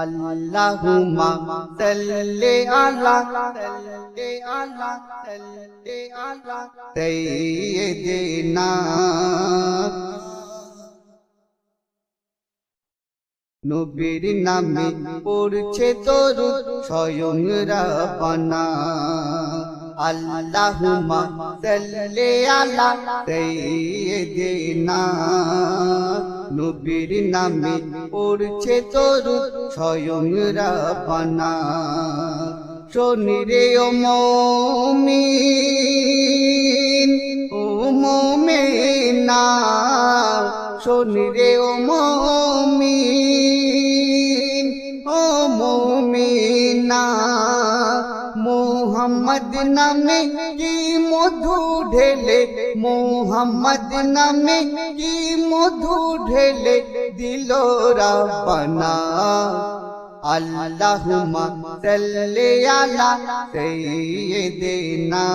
আল্লাহুম্মা সাল্লি আলা সাল্লি আলা সাল্লি আলা সাইয়্যিদিনা। নবীর নামে পড়ছে দরুদ স্বয়ং রাব্বানা। আল্লাহুম্মা সাল্লি আলা সাইয়্যিদিনা। নবীর নামে পড়ছে দরুদ স্বয়ং রাব্বানা শোনিরে ও মমিন, ও মমিনা। শোনিরে ও মমিন, ও মমিনা। মোহাম্মদ নামে কি মধু ঢেলে, মোহাম্মদ নামে কি মধু ঢেলে দিল রাব্বানা। আল্লাহুম্মা সাল্লি আলা সাইয়্যিদিনা।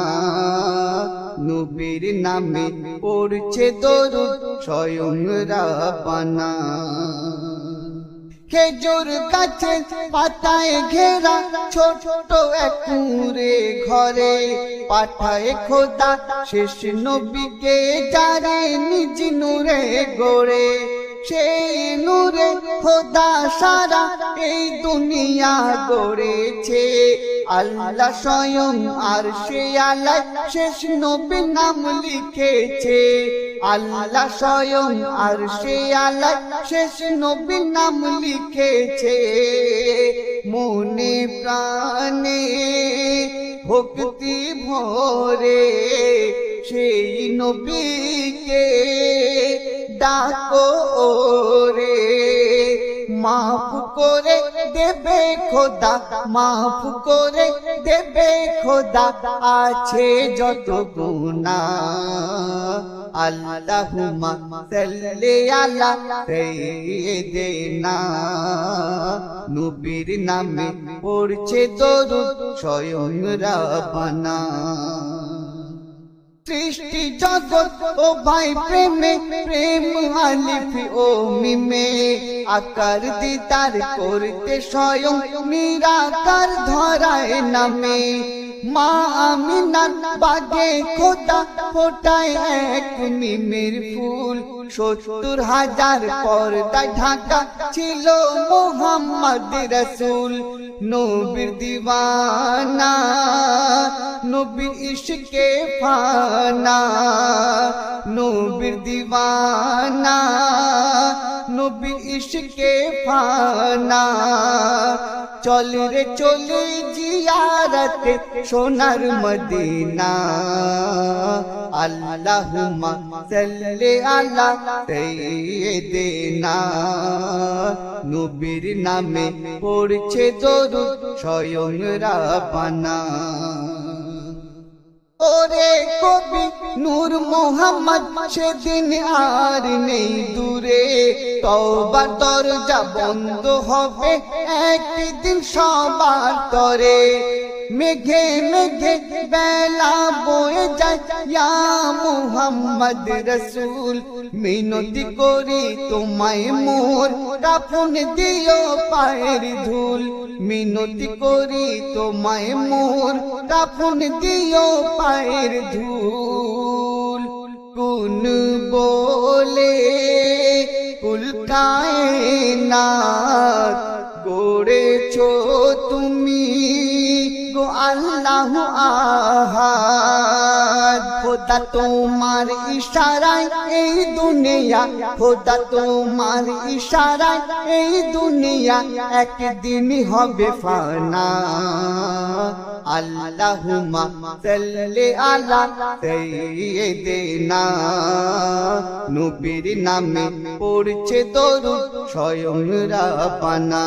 নবীর নামে পড়ছে দরুদ স্বয়ং রাব্বানা। খেজুর গাছে পাতায় ঘেরা ছোট এক কুঁড়ে ঘরে। পাঠায় খোদা শেষ নবীকে যারে নিজ নূরে গড়ে। সেই নূরে খোদা সারা এই দুনিয়া গড়েছে। আল্লাহ স্বয়ং আর সে আল্লাহ শেষ নবী নাম লিখেছে। আল্লাহ স্বয়ং আর সে আল্লাহ শেষ নবীর নাম লিখেছে। মনে প্রাণে ভক্তি ভরে সেই নবীকে ডাকো রে মাফ করে দেবে খোদা, মাফ করে দেবে খোদা, আছে যত গুণা আল্লাহুম্মা সাল্লি আলা সাইয়্যিদিনা। নবীর নামে পড়ছে দরুদ, স্বয়ং রাব্বানা। সৃষ্টি জগৎ, ও ভাই প্রেমে, প্রেম আলিফ ও মিমে। আকার দিদার করতে স্বয়ং নিরাকার ধরায় নামে। মা আমিনার বাগে খোদা ফোটায় এক মিমের ফুল। সত্তর হাজার পর্দায় ঢাকা ছিল মোহাম্মদ রসুল। নবীর দিওয়ানা। নবীর ইশকে ফানা, নবীর দিওয়ানা নবীর ইশকে ফানা। চল রে, চলে জিয়ারতে সোনার মদিনা। আল্লাহুম্মা সাল্লি আলা সাইয়্যিদিনা। নবীর নামে পড়ছে দরুদ স্বয়ং রাব্বানা। ওরে কবি নূর মোহাম্মদ, সেদিন আর নেই দূরে। তওবা দরজা বন্ধ হবে, একদিন সবার তরে। মেঘে মেঘে বেলা বয়ে যায়। মুহাম্মদ রসুল, মিনতি করি তোমায় মোর। কাফন দিও পায়ের ধুল, মিনতি করি তোমায় মোর। কাফন দিও পায়ের ধুল। কোন বলে কুলকায় না গড়েছো তুমি? আল্লাহ আহাদ। খোদা তোমার ইশারায় এই দুনিয়া, খোদা তোমার ইশারায় এই দুনিয়া, একদিন হবে ফানা। আল্লাহুম্মা সাল্লি আলা সাইয়্যিদিনা। নবীর নামে পড়ছে দরুদ স্বয়ং রাব্বানা।